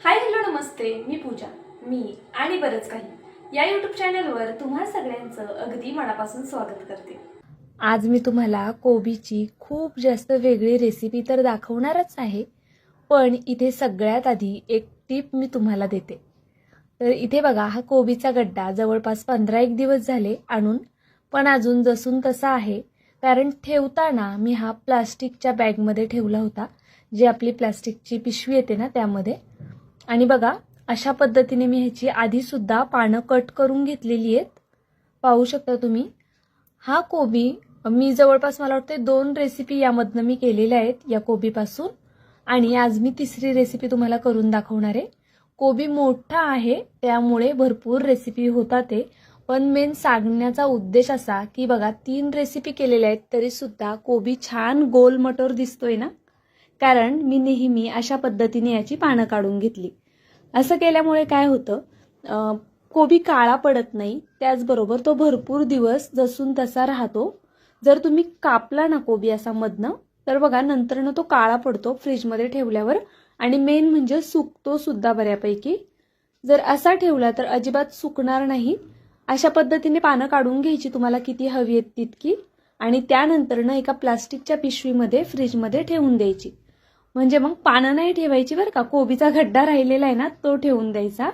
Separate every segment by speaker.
Speaker 1: Hi hello नमस्ते. मी पूजा. मी आणि बरंच काही. या यूट्यूब चॅनलवर तुम्हा सगळ्यांचं अगदी मनापासून स्वागत करते.
Speaker 2: आज मी तुम्हाला कोबीची खूप जास्त वेगळी रेसिपी तर दाखवणारच आहे पण इथे सगळ्यात आधी एक टीप मी तुम्हाला देते. तर इथे बघा हा कोबीचा गड्डा जवळपास पंधरा एक दिवस झाले आणून पण अजून जसून तसा आहे कारण ठेवताना मी हा प्लास्टिकच्या बॅगमध्ये ठेवला होता जी आपली प्लास्टिकची पिशवी येते ना त्यामध्ये. आणि बघा अशा पद्धतीने मी ह्याची आधीसुद्धा पानं कट करून घेतलेली आहेत. पाहू शकता तुम्ही. हा कोबी मी जवळपास मला वाटते दोन रेसिपी यामधनं मी केलेल्या आहेत या कोबीपासून. आणि आज मी तिसरी रेसिपी तुम्हाला करून दाखवणार आहे. कोबी मोठा आहे त्यामुळे भरपूर रेसिपी होतात ते. पण मेन सांगण्याचा उद्देश असा की बघा तीन रेसिपी केलेल्या आहेत तरीसुद्धा कोबी छान गोल मटोर दिसतोय ना? कारण मी नेहमी अशा पद्धतीने याची पानं काढून घेतली. असं केल्यामुळे काय होतं? कोबी काळा पडत नाही. त्याचबरोबर तो भरपूर दिवस जसून तसा राहतो. जर तुम्ही कापला ना कोबी असा मधनं तर बघा नंतरनं तो काळा पडतो फ्रीजमध्ये ठेवल्यावर. आणि मेन म्हणजे सुकतो सुद्धा बऱ्यापैकी. जर असा ठेवला तर अजिबात सुकणार नाही. अशा पद्धतीने पानं काढून घ्यायची तुम्हाला किती हवी आहेत तितकी. आणि त्यानंतरनं एका प्लास्टिकच्या पिशवीमध्ये फ्रीजमध्ये ठेवून द्यायची. म्हणजे मग पानं नाही ठेवायची बरं का. कोबीचा खड्डा राहिलेला आहे ना तो ठेवून द्यायचा.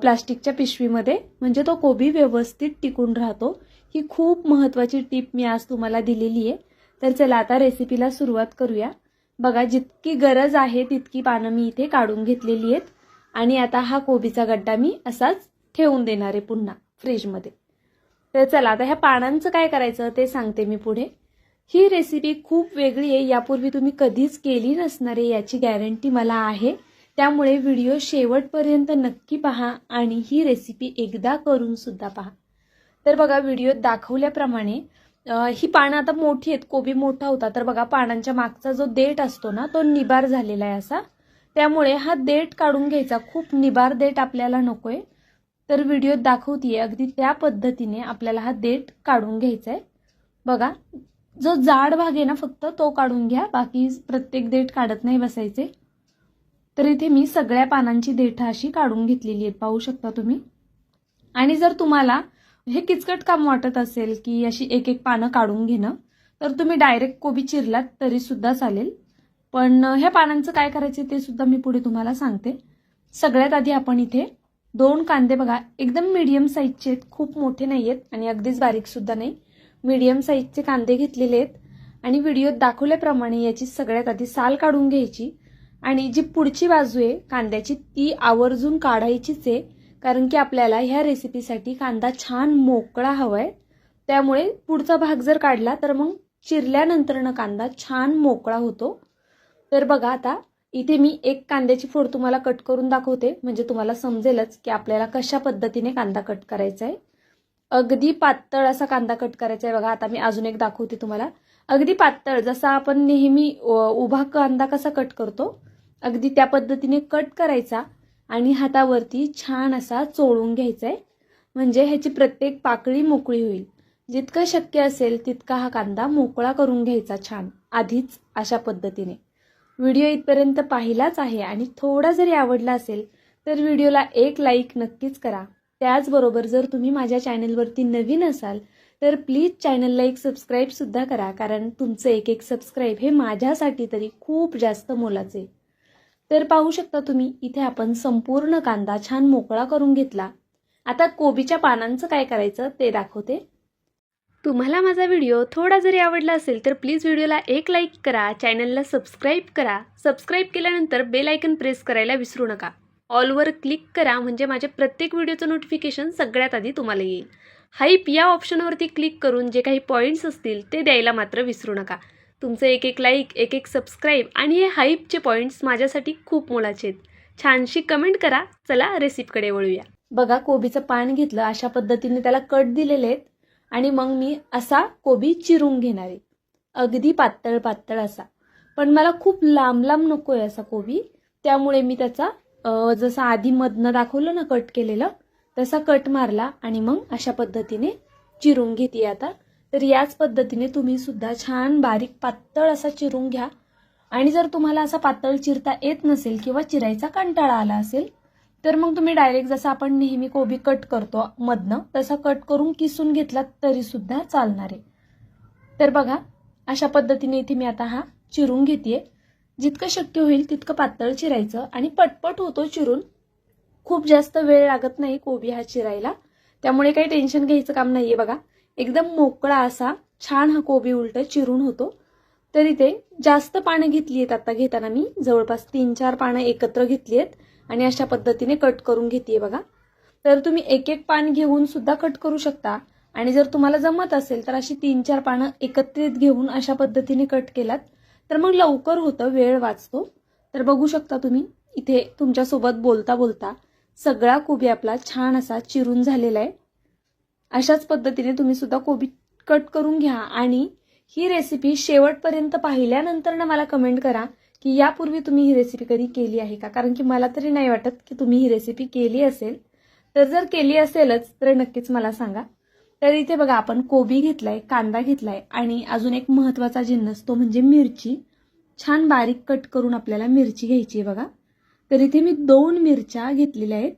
Speaker 2: प्लास्टिकच्या पिशवीमध्ये. म्हणजे तो कोबी व्यवस्थित टिकून राहतो. ही खूप महत्वाची टीप मी आज तुम्हाला दिलेली आहे. तर चला आता रेसिपीला सुरुवात करूया. बघा जितकी गरज आहे तितकी पानं मी इथे काढून घेतलेली आहेत. आणि आता हा कोबीचा गड्डा मी असाच ठेवून देणार आहे पुन्हा फ्रीजमध्ये. तर चला आता ह्या पानांचं काय करायचं ते सांगते मी पुढे. ही रेसिपी खूप वेगळी आहे. यापूर्वी तुम्ही कधीच केली नसणार आहे याची गॅरंटी मला आहे. त्यामुळे व्हिडिओ शेवटपर्यंत नक्की पहा आणि ही रेसिपी एकदा करून सुद्धा पहा. तर बघा व्हिडिओत दाखवल्याप्रमाणे ही पानं आता मोठी आहेत. कोबी मोठा होता. तर बघा पानांच्या मागचा जो देठ असतो ना तो निबार झालेला आहे असा. त्यामुळे हा देठ काढून घ्यायचा. खूप निबार देठ आपल्याला नकोय. तर व्हिडिओत दाखवतीये. अगदी त्या पद्धतीने आपल्याला हा देठ काढून घ्यायचा आहे बघा जो जाड भाग आहे ना फक्त तो काढून घ्या. बाकी प्रत्येक देठ काढत नाही बसायचे. तर इथे मी सगळ्या पानांची देठ अशी काढून घेतलेली आहेत. पाहू शकता तुम्ही. आणि जर तुम्हाला हे किचकट काम वाटत असेल की अशी एक एक पानं काढून घेणं तर तुम्ही डायरेक्ट कोबी चिरलात तरी सुद्धा चालेल. पण ह्या पानांचं काय करायचं ते सुद्धा मी पुढे तुम्हाला सांगते. सगळ्यात आधी आपण इथे दोन कांदे बघा. एकदम मीडियम साईजचे आहेत. खूप मोठे नाही आहेत आणि अगदीच बारीक सुद्धा नाही. मीडियम साईजचे कांदे घेतलेले आहेत. आणि व्हिडिओत दाखवल्याप्रमाणे याची सगळ्यात आधी साल काढून घ्यायची. आणि जी पुढची बाजू आहे कांद्याची ती आवर्जून काढायचीच आहे. कारण की आपल्याला ह्या रेसिपीसाठी कांदा छान मोकळा हवाय. त्यामुळे पुढचा भाग जर काढला तर मग चिरल्यानंतरनं कांदा छान मोकळा होतो. तर बघा आता इथे मी एक कांद्याची फोड तुम्हाला कट करून दाखवते. म्हणजे तुम्हाला समजेलच की आपल्याला कशा पद्धतीने कांदा कट करायचा आहे अगदी पातळ असा कांदा कट करायचा आहे बघा आता मी अजून एक दाखवते तुम्हाला. अगदी पातळ जसा आपण नेहमी उभा कांदा कसा कट करतो अगदी त्या पद्धतीने कट करायचा आणि हातावरती छान असा चोळून घ्यायचा आहे म्हणजे ह्याची प्रत्येक पाकळी मोकळी होईल. जितकं शक्य असेल तितका हा कांदा मोकळा करून घ्यायचा छान. आधीच अशा पद्धतीने. व्हिडिओ इथपर्यंत पाहिलाच आहे आणि थोडा जरी आवडला असेल तर व्हिडिओला एक लाईक नक्कीच करा. त्याचबरोबर जर तुम्ही माझ्या चॅनलवरती नवीन असाल तर प्लीज चॅनलला एक सबस्क्राईबसुद्धा करा कारण तुमचं एक एक सबस्क्राईब हे माझ्यासाठी तरी खूप जास्त मोलाचे. तर पाहू शकता तुम्ही इथे आपण संपूर्ण कांदा छान मोकळा करून घेतला. आता कोबीच्या पानांचं काय करायचं ते दाखवते. तुम्हाला माझा व्हिडिओ थोडा जरी आवडला असेल तर प्लीज व्हिडिओला एक लाईक करा चॅनलला सबस्क्राईब करा. सबस्क्राईब केल्यानंतर बेल आयकन प्रेस करायला विसरू नका. ऑलवर क्लिक करा म्हणजे माझ्या प्रत्येक व्हिडिओचं नोटिफिकेशन सगळ्यात आधी तुम्हाला येईल. हाईप या ऑप्शनवरती क्लिक करून जे काही पॉईंट्स असतील ते द्यायला मात्र विसरू नका. तुमचं एक एक लाईक एक एक सबस्क्राईब आणि हे हाईपचे पॉईंट्स माझ्यासाठी खूप मोलाचे आहेत. छानशी कमेंट करा. चला रेसिपीकडे वळूया. बघा कोबीचं पान घेतलं. अशा पद्धतीने त्याला कट दिलेले आहेत. आणि मग मी असा कोबी चिरून घेणार आहे. अगदी पातळ पातळ असा. पण मला खूप लांब लांब नको आहे असा कोबी. त्यामुळे मी त्याचा जसं आधी मधनं दाखवलं ना कट केलेलं तसा कट मारला आणि मग अशा पद्धतीने चिरून घेते आता. तर याच पद्धतीने तुम्ही सुद्धा छान बारीक पातळ असा चिरून घ्या. आणि जर तुम्हाला असा पातळ चिरता येत नसेल किंवा चिरायचा कंटाळा आला असेल तर मग तुम्ही डायरेक्ट जसं आपण नेहमी कोबी कट करतो मधनं तसा कट करून किसून घेतला तरी सुद्धा चालणार आहे. तर बघा अशा पद्धतीने इथे मी आता हा चिरून घेते जितकं शक्य होईल तितकं पातळ चिरायचं आणि पटपट होतो चिरून. खूप जास्त वेळ लागत नाही कोबी हा चिरायला. त्यामुळे काही टेन्शन घ्यायचं काम नाही आहे बघा. एकदम मोकळा असा छान हा कोबी उलट चिरून होतो. तर इथे जास्त पानं घेतली आहेत आता घेताना मी. जवळपास तीन चार पानं एकत्र घेतली आहेत आणि अशा पद्धतीने कट करून घेते बघा. तर तुम्ही एक एक पान घेऊन सुद्धा कट करू शकता. आणि जर तुम्हाला जमत असेल तर अशी तीन चार पानं एकत्रित घेऊन अशा पद्धतीने कट केलात तर मग लवकर होतं वेळ वाचतो. तर बघू शकता तुम्ही इथे तुमच्यासोबत बोलता बोलता सगळा कोबी आपला छान असा चिरून झालेला आहे. अशाच पद्धतीने तुम्ही सुद्धा कोबी कट करून घ्या आणि ही रेसिपी शेवटपर्यंत पाहिल्यानंतर ना मला कमेंट करा की यापूर्वी तुम्ही ही रेसिपी कधी केली आहे का? कारण की मला तरी नाही वाटत की तुम्ही ही रेसिपी केली असेल. तर जर केली असेलच तर नक्कीच मला सांगा. तर इथे बघा आपण कोबी घेतलाय कांदा घेतलाय आणि अजून एक महत्त्वाचा जिन्नस तो म्हणजे मिरची. छान बारीक कट करून आपल्याला मिरची घ्यायची आहे बघा. तर इथे मी दोन मिरच्या घेतलेल्या आहेत.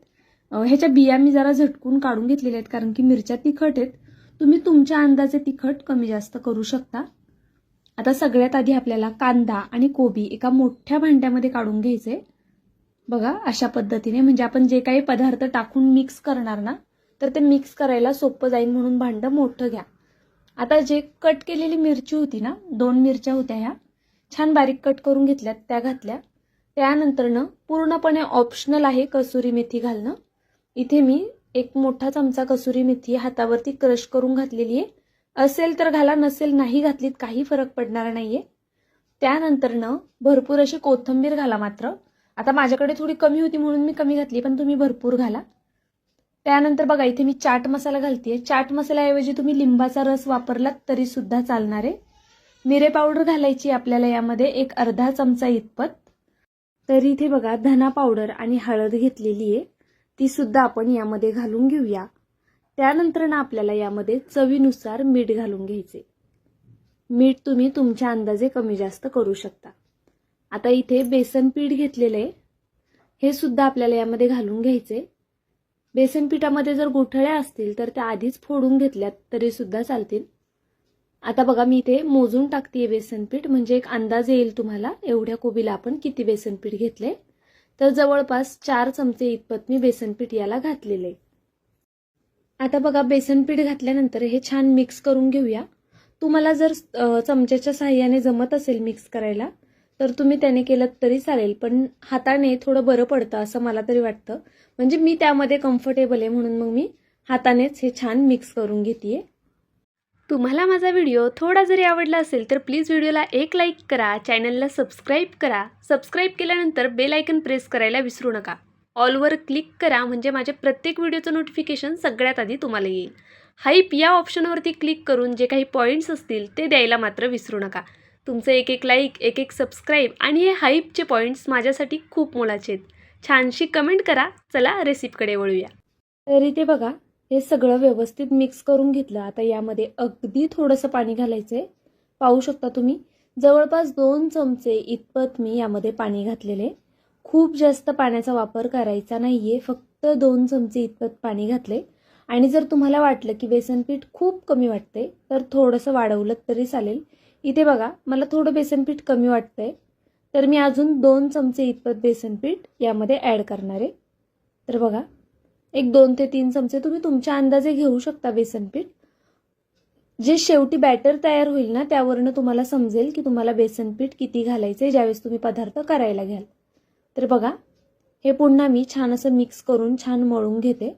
Speaker 2: ह्याच्या बिया मी जरा झटकून काढून घेतलेल्या आहेत कारण की मिरच्या तिखट आहेत. तुम्ही तुमच्या अंदाजे तिखट कमी जास्त करू शकता. आता सगळ्यात आधी आपल्याला कांदा आणि कोबी एका मोठ्या भांड्यामध्ये काढून घ्यायचे बघा अशा पद्धतीने. म्हणजे आपण जे काही पदार्थ टाकून मिक्स करणार ना तर ते मिक्स करायला सोपं जाईल म्हणून भांडं मोठं घ्या. आता जे कट केलेली मिरची होती ना दोन मिरच्या होत्या ह्या छान बारीक कट करून घेतल्यात त्या घातल्या. त्यानंतरनं पूर्णपणे ऑप्शनल आहे कसुरी मेथी घालणं. इथे मी एक मोठा चमचा कसुरी मेथी हातावरती क्रश करून घातलेली आहे. असेल तर घाला नसेल नाही घातलीत काही फरक पडणार नाहीये. त्यानंतरनं भरपूर अशी कोथिंबीर घाला मात्र. आता माझ्याकडे थोडी कमी होती म्हणून मी कमी घातली पण तुम्ही भरपूर घाला. त्यानंतर बघा इथे मी चाट मसाला घालते चाट मसाल्याऐवजी तुम्ही लिंबाचा रस वापरलात तरी सुद्धा चालणार आहे. मिरे पावडर घालायची आपल्याला यामध्ये एक अर्धा चमचा इतपत. तर इथे बघा धना पावडर आणि हळद घेतलेली आहे. ती सुद्धा आपण यामध्ये घालून घेऊया. त्यानंतर ना आपल्याला यामध्ये चवीनुसार मीठ घालून घ्यायचे. मीठ तुम्ही तुमच्या अंदाजे कमी जास्त करू शकता. आता इथे बेसन पीठ घेतलेलं आहे. हे सुद्धा आपल्याला यामध्ये घालून घ्यायचे. बेसन पिठामध्ये जर गोठळ्या असतील तर त्या आधीच फोडून घेतल्यात तरी सुद्धा चालतील. आता बघा मी इथे मोजून टाकते बेसन पीठ म्हणजे एक अंदाज येईल तुम्हाला एवढ्या कोबीला आपण किती बेसन पीठ घेतले तर जवळपास चार चमचे इतपत मी बेसन पीठ याला घातलेले. आता बघा बेसन पीठ घातल्यानंतर हे छान मिक्स करून घेऊया. तुम्हाला जर चमच्याच्या साह्याने जमत असेल मिक्स करायला तर तुम्ही त्याने केलं तरी चालेल. पण हाताने थोडं बरं पडतं असं मला तरी वाटतं. म्हणजे मी त्यामध्ये कम्फर्टेबल आहे म्हणून मग मी हातानेच हे छान मिक्स करून घेते
Speaker 1: तुम्हाला माझा व्हिडिओ थोडा जरी आवडला असेल तर प्लीज व्हिडिओला एक लाईक करा चॅनलला सबस्क्राईब करा. सबस्क्राईब केल्यानंतर बेल आयकन प्रेस करायला विसरू नका. ऑलवर क्लिक करा म्हणजे माझ्या प्रत्येक व्हिडिओचं नोटिफिकेशन सगळ्यात आधी तुम्हाला येईल. हाईप या ऑप्शनवरती क्लिक करून जे काही पॉईंट्स असतील ते द्यायला मात्र विसरू नका. तुमचं एक एक लाईक एक एक सबस्क्राईब आणि हे हाईपचे पॉईंट्स माझ्यासाठी खूप मोलाचे आहेत. छानशी कमेंट करा. चला रेसिपीकडे वळूया.
Speaker 2: तर इथे बघा हे सगळं व्यवस्थित मिक्स करून घेतलं. आता यामध्ये अगदी थोडंसं पाणी घालायचं आहे पाहू शकता तुम्ही जवळपास दोन चमचे इतपत मी यामध्ये पाणी घातलेले खूप जास्त पाण्याचा वापर करायचा नाही आहे फक्त दोन चमचे इतपत पाणी घातले आणि जर तुम्हाला वाटलं की बेसन पीठ खूप कमी वाटते तर थोडंसं वाढवलं तरी चालेल. इथे बघा मला थोडं बेसनपीठ कमी कमी वाटतंय. तर मी अजून दोन चमचे इतपत बेसनपीठ यामध्ये ॲड करणार आहे. तर बघा एक दोन ते तीन चमचे तुम्ही तुमच्या अंदाजे घेऊ शकता बेसनपीठ जे शेवटी बॅटर तयार होईल ना त्यावरनं तुम्हाला समजेल की तुम्हाला बेसनपीठ किती किती घालायचे ज्यावेळेस तुम्ही पदार्थ करायला घ्याल. तर बघा हे पुन्हा मी छान असं मिक्स करून छान मळून घेते.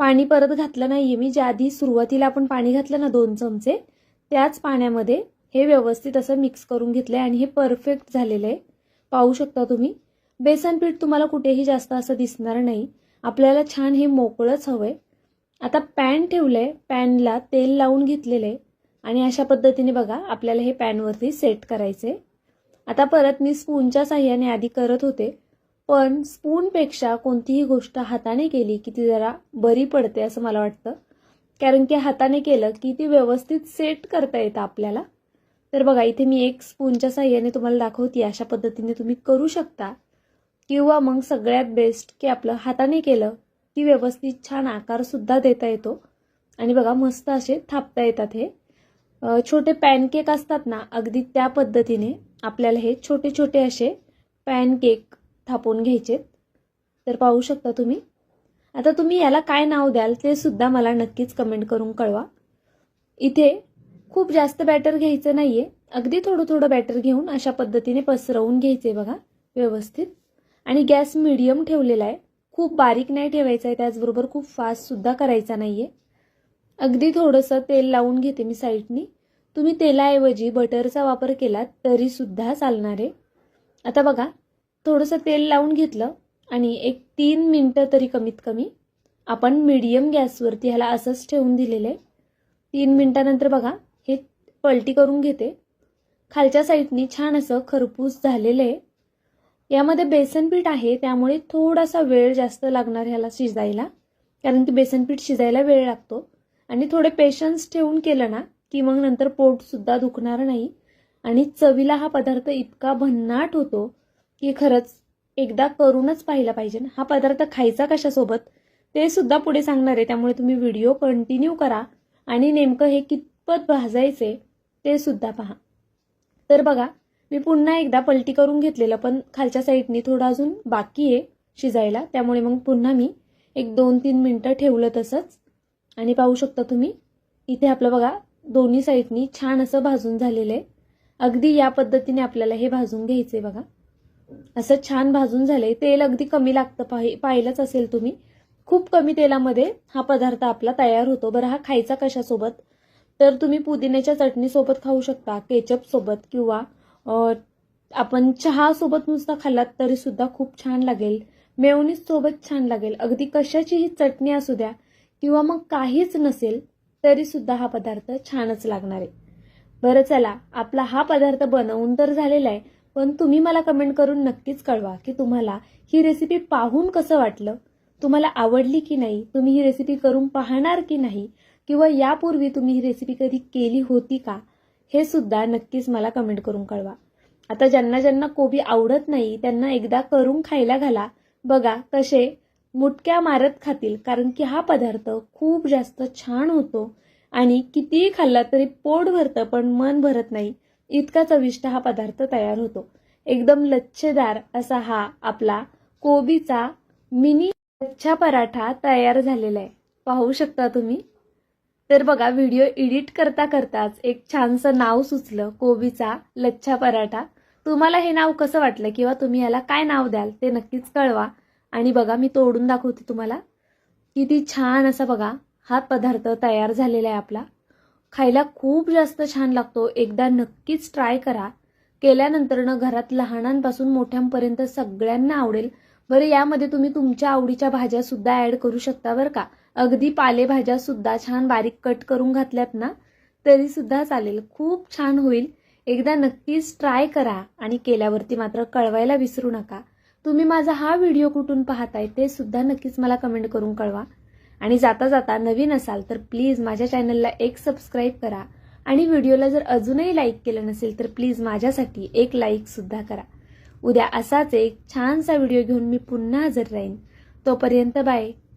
Speaker 2: पाणी परत घातलं नाहीये मी ज्या आधी सुरुवातीला आपण पाणी घातलं ना दोन चमचे त्याच पाण्यामध्ये हे व्यवस्थित असं मिक्स करून घेतलं आहे आणि हे परफेक्ट झालेलं आहे. पाहू शकता तुम्ही. बेसन पीठ तुम्हाला कुठेही जास्त असं दिसणार नाही. आपल्याला छान हे मोकळंच हवं आहे आता पॅन ठेवलं आहे पॅनला तेल लावून घेतलेलं आहे. आणि अशा पद्धतीने बघा आपल्याला हे पॅनवरती सेट करायचे आता परत मी स्पूनच्या साह्याने आधी करत होते. पण स्पूनपेक्षा कोणतीही गोष्ट हाताने केली की ती जरा बरी पडते असं मला वाटतं. कारण की हाताने केलं की ती व्यवस्थित सेट करता येतं आपल्याला.
Speaker 1: तर बघा इथे मी एक स्पूनच्या साह्याने तुम्हाला दाखवते अशा पद्धतीने तुम्ही करू शकता. किंवा मग सगळ्यात बेस्ट की आपलं हाताने केलं की व्यवस्थित छान आकारसुद्धा देता येतो. आणि बघा मस्त असे थापता येतात हे. छोटे पॅनकेक असतात ना अगदी त्या पद्धतीने आपल्याला हे छोटे छोटे असे पॅनकेक थापून घ्यायचे. तर पाहू शकता तुम्ही. आता तुम्ही याला काय नाव द्याल ते सुद्धा मला नक्कीच कमेंट करून कळवा. इथे खूप जास्त बॅटर घ्यायचं नाहीये. अगदी थोडं थोडं बॅटर घेऊन अशा पद्धतीने पसरवून घ्यायचे बघा व्यवस्थित. आणि गॅस मिडियम ठेवलेला आहे. खूप बारीक नाही ठेवायचा आहे त्याचबरोबर खूप फास्टसुद्धा करायचा नाही आहे अगदी थोडंसं तेल लावून घेते मी साईडनी तुम्ही तेलाऐवजी बटरचा वापर केला तरीसुद्धा चालणार आहे. आता बघा थोडंसं तेल लावून घेतलं आणि एक तीन मिनटं तरी कमीत कमी आपण मीडियम गॅसवरती ह्याला असंच ठेवून दिलेलं आहे. तीन मिनटानंतर बघा पलटी करून घेते. खालच्या साईडनी छान असं खरपूस झालेलं आहे. यामध्ये बेसन पीठ आहे त्यामुळे थोडासा वेळ जास्त लागणार ह्याला शिजायला. कारण की बेसन पीठ शिजायला वेळ लागतो. आणि थोडे पेशन्स ठेवून केलं ना की मग नंतर पोटसुद्धा दुखणार नाही. आणि चवीला हा पदार्थ इतका भन्नाट होतो की खरंच एकदा करूनच पाहिला पाहिजे हा पदार्थ खायचा कशासोबत ते सुद्धा पुढे सांगणार आहे. त्यामुळे तुम्ही व्हिडिओ कंटिन्यू करा. आणि नेमकं हे कितपत भाजायचे ते सुद्धा पहा. तर बघा मी पुन्हा एकदा पलटी करून घेतलेलं पण खालच्या साईडनी थोडं अजून बाकी आहे शिजायला. त्यामुळे मग पुन्हा मी एक दोन तीन मिनटं ठेवलं तसंच. आणि पाहू शकता तुम्ही इथे आपलं बघा दोन्ही साईडनी छान असं भाजून झालेलं आहे. अगदी या पद्धतीने आपल्याला हे भाजून घ्यायचे बघा. असं छान भाजून झालंय. तेल अगदी कमी लागतं पाहि पाहिलंच असेल तुम्ही. खूप कमी तेलामध्ये हा पदार्थ आपला तयार होतो. बरं हा खायचा कशासोबत? तर तुम्ही पुदिन्याच्या चटणीसोबत खाऊ शकता केचपसोबत किंवा आपण चहासोबत नुसता खाल्लात तरी सुद्धा खूप छान लागेल मेवणीसोबत सोबत छान लागेल. अगदी कशाचीही चटणी असू द्या किंवा मग काहीच नसेल तरीसुद्धा हा पदार्थ छानच लागणार आहे. बरं चला आपला हा पदार्थ बनवून तर झालेला आहे पण तुम्ही मला कमेंट करून नक्कीच कळवा की तुम्हाला ही रेसिपी पाहून कसं वाटलं तुम्हाला आवडली की नाही तुम्ही ही रेसिपी करून पाहणार की नाही किंवा यापूर्वी तुम्ही ही रेसिपी कधी केली होती का? हे सुद्धा नक्कीच मला कमेंट करून कळवा. आता ज्यांना ज्यांना कोबी आवडत नाही त्यांना एकदा करून खायला घाला. बघा तसे मुटक्या मारत खातील कारण की हा पदार्थ खूप जास्त छान होतो आणि कितीही खाल्ला तरी पोट भरतं पण मन भरत नाही. इतका चविष्ट हा पदार्थ तयार होतो. एकदम लच्छेदार असा हा आपला कोबीचा मिनी लच्छा पराठा तयार झालेला आहे. पाहू शकता तुम्ही? तर बघा व्हिडिओ एडिट करता करताच एक छानसं नाव सुचलं कोबीचा लच्छा पराठा. तुम्हाला हे नाव कसं वाटलं किंवा तुम्ही याला काय नाव द्याल ते नक्कीच कळवा. आणि बघा मी तोडून दाखवते तुम्हाला. किती छान असा बघा हा पदार्थ तयार झालेला आहे आपला. खायला खूप जास्त छान लागतो. एकदा नक्कीच ट्राय करा. केल्यानंतरनं घरात लहानांपासून मोठ्यांपर्यंत सगळ्यांना आवडेल. बरं यामध्ये तुम्ही तुमच्या आवडीच्या भाज्यासुद्धा ॲड करू शकता बरं का? अगदी पालेभाज्या सुद्धा छान बारीक कट करून घातल्यात ना तरी सुद्धा चालेल. खूप छान होईल. एकदा नक्कीच ट्राय करा आणि केल्यावरती मात्र कळवायला विसरू नका. तुम्ही माझा हा व्हिडिओ कुठून पाहताय ते सुद्धा नक्कीच मला कमेंट करून कळवा. आणि जाता जाता नवीन असाल तर प्लीज माझ्या चॅनलला एक सबस्क्राईब करा. आणि व्हिडिओला जर अजूनही लाईक केलं नसेल तर प्लीज माझ्यासाठी एक लाईक सुद्धा करा. उद्या असाच एक छानसा व्हिडिओ घेऊन मी पुन्हा हजर राहीन. तोपर्यंत bye.